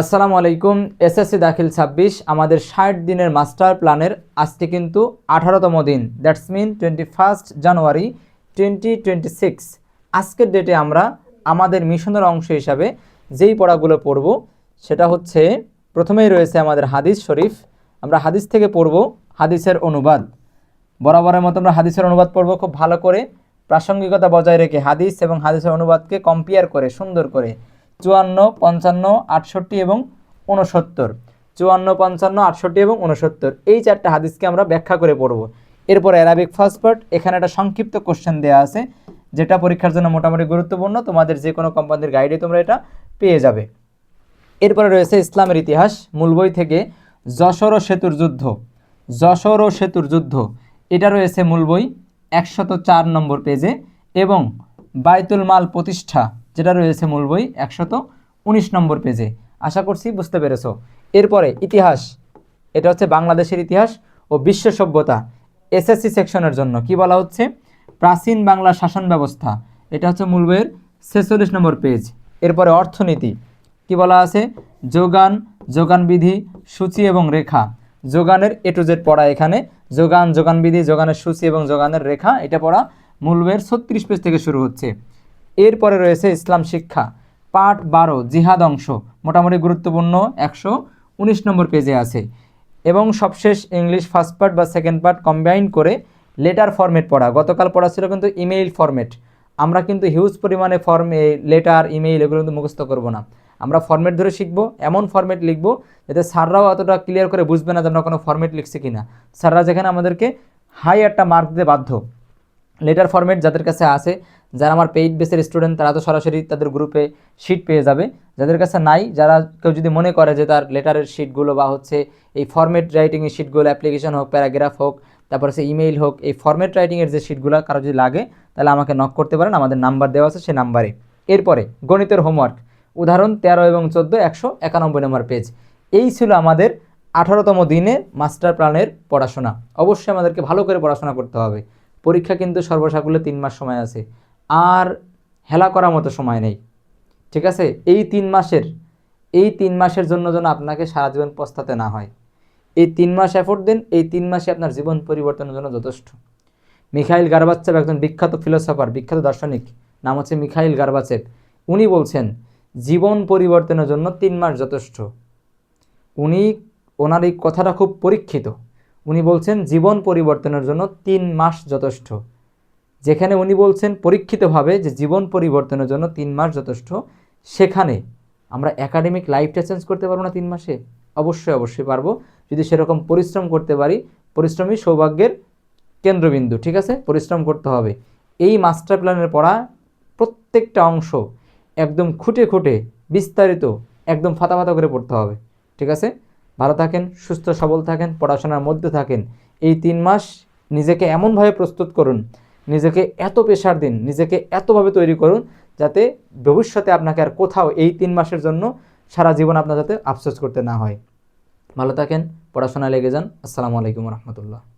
আসসালামু আলাইকুম, এসএসসি দাখিল ছাব্বিশ, আমাদের ষাট দিনের মাস্টার প্ল্যানের আজকে কিন্তু আঠারোতম দিন। That's mean twenty first January twenty twenty six আজকের ডেটে আমরা আমাদের মিশনের অংশ হিসাবে যেই পড়াগুলো পড়ব, সেটা হচ্ছে প্রথমেই রয়েছে আমাদের হাদিস শরীফ। আমরা হাদিস থেকে পড়ব, হাদিসের অনুবাদ। বরাবরের মতো আমরা হাদিসের অনুবাদ পড়ব খুব ভালো করে। প্রাসঙ্গিকতা বজায় রেখে হাদিস এবং হাদিসের অনুবাদকে কম্পেয়ার করে, সুন্দর করে। চুয়ান্ন, পঞ্চান্ন, আটষট্টি এবং উনসত্তর চুয়ান্ন, পঞ্চান্ন, আটষট্টি এবং উনসত্তর এই চারটে হাদিসকে আমরা ব্যাখ্যা করে পড়ব। এরপর অ্যারাবিক ফার্স্ট পার্ট এখানে একটা সংক্ষিপ্ত কোশ্চেন দেওয়া আছে, যেটা পরীক্ষার জন্য মোটামুটি গুরুত্বপূর্ণ। তোমাদের যে কোনো কোম্পানির গাইডে তোমরা এটা পেয়ে যাবে। এরপরে রয়েছে ইসলামের ইতিহাস, মূল বই থেকে যশোর ও সেতুর যুদ্ধ। যশোর ও সেতুর যুদ্ধ, এটা রয়েছে মূল বই, একশত চার নম্বর পেজে এবং বাইতুল মাল প্রতিষ্ঠা। যেটা রয়েছে মূল বই একশত উনিশ নম্বর পেজে আশা করছি বুঝতে পেরেছ। এরপরে ইতিহাস। এটা হচ্ছে বাংলাদেশের ইতিহাস ও বিশ্ব সভ্যতা এসএসসি সেকশনের জন্য। কি বলা হচ্ছে? প্রাচীন বাংলা শাসন ব্যবস্থা। এটা হচ্ছে মূল বইয়ের ছেচল্লিশ নম্বর পেজ এরপরে অর্থনীতি। কি বলা আছে? যোগান যোগান বিধি, সূচি এবং রেখা। যোগানের এ টু জেড পড়া এখানে। যোগান যোগান বিধি, যোগানের সূচি এবং যোগানের রেখা, এটা পড়া মূল বইয়ের ছত্রিশ পেজ থেকে শুরু হচ্ছে। এরপরে রয়েছে ইসলাম শিক্ষা, পাঠ বারো, জিহাদ অংশ, মোটামুটি গুরুত্বপূর্ণ, একশো উনিশ নম্বর পেজে আছে। এবং সবশেষ ইংলিশ ফার্স্ট পার্ট বা সেকেন্ড পার্ট কম্বাইন করে লেটার ফরম্যাট পড়া। গতকাল পড়া ছিল কিন্তু ইমেইল ফরম্যাট আমরা কিন্তু হিউজ পরিমাণে ফর্ম লেটার ইমেইল এগুলো কিন্তু মুখস্থ করব না। আমরা ফরম্যাট ধরে শিখব, এমন ফরম্যাট লিখব যাতে স্যাররাও অতটা ক্লিয়ার করে বুঝবে না যে আমরা কোনো ফরম্যাট লিখছি কি না স্যাররা যেখানে আমাদেরকে হাই একটা মার্ক দিতে বাধ্য। লেটার ফরম্যাট যাদের কাছে আছে যারা আমার পেইড বেসের স্টুডেন্ট তারা তো সরাসরি তাদের গ্রুপে শিট পেয়ে যাবে। যাদের কাছে নাই, যারা কেউ যদি মনে করে যে তার লেটারের শিটগুলো বা হচ্ছে এই ফরম্যাট রাইটিংয়ের শিটগুলো অ্যাপ্লিকেশন হোক প্যারাগ্রাফ হোক, তারপর সে ইমেইল হোক, এই ফরম্যাট রাইটিংয়ের যে শিটগুলো কারও যদি লাগে, তাহলে আমাকে নক করতে পারেন। আমাদের নাম্বার দেওয়া আছে সেই নাম্বারে এরপরে গণিতের হোমওয়ার্ক উদাহরণ তেরো এবং চোদ্দ, একশো একানব্বই নম্বর পেজ এই ছিল আমাদের আঠারোতম দিনে মাস্টার প্ল্যানের পড়াশোনা। অবশ্যই আমাদেরকে ভালো করে পড়াশোনা করতে হবে। পরীক্ষা কিন্তু সর্বসাকুল্যে তিন মাস সময় আছে। আর হেলা করার মতো সময় নেই। ঠিক আছে? এই তিন মাসের, এই তিন মাসের জন্য যেন আপনাকে সারা জীবন পস্তাতে না হয়। এই তিন মাস এফোর্ট দিন, এই তিন মাসে আপনার জীবন পরিবর্তনের জন্য যথেষ্ট। মিখাইল গার্বাচেভ একজন বিখ্যাত ফিলোসফার বিখ্যাত দার্শনিক, নাম হচ্ছে মিখাইল গার্বাচেভ উনি বলছেন, জীবন পরিবর্তনের জন্য তিন মাস যথেষ্ট। উনি, ওনার এই কথাটা খুব পরীক্ষিত। উনি বলছেন, জীবন পরিবর্তনের জন্য তিন মাস যথেষ্ট। যেখানে উনি বলছেন পরীক্ষিতভাবে যে জীবন পরিবর্তনের জন্য তিন মাস যথেষ্ট, সেখানে আমরা একাডেমিক লাইফটা চেঞ্জ করতে পারব না তিন মাসে? অবশ্যই অবশ্যই পারব। যদি সেরকম পরিশ্রম করতে পারি, পরিশ্রমই সৌভাগ্যের কেন্দ্রবিন্দু, ঠিক আছে? পরিশ্রম করতে হবে। এই মাস্টার প্ল্যানের পড়া প্রত্যেকটা অংশ একদম খুঁটে খুঁটে বিস্তারিত একদম ফাতা ফাতা করে পড়তে হবে, ঠিক আছে? ভালো থাকেন, সুস্থ সবল থাকেন, পড়াশোনার মধ্যে থাকেন। এই তিন মাস নিজেকে এমনভাবে প্রস্তুত করুন নিজেকে এত পেশার দিন, নিজেকে এতভাবে তৈরি করুন যাতে ভবিষ্যতে আপনাকে আর কোথাও এই তিন মাসের জন্য সারা জীবন আপনার যাতে আফসোস করতে না হয়। ভালো থাকেন পড়াশোনা লেগে যান। আসসালামু আলাইকুম রহমতুল্লাহ।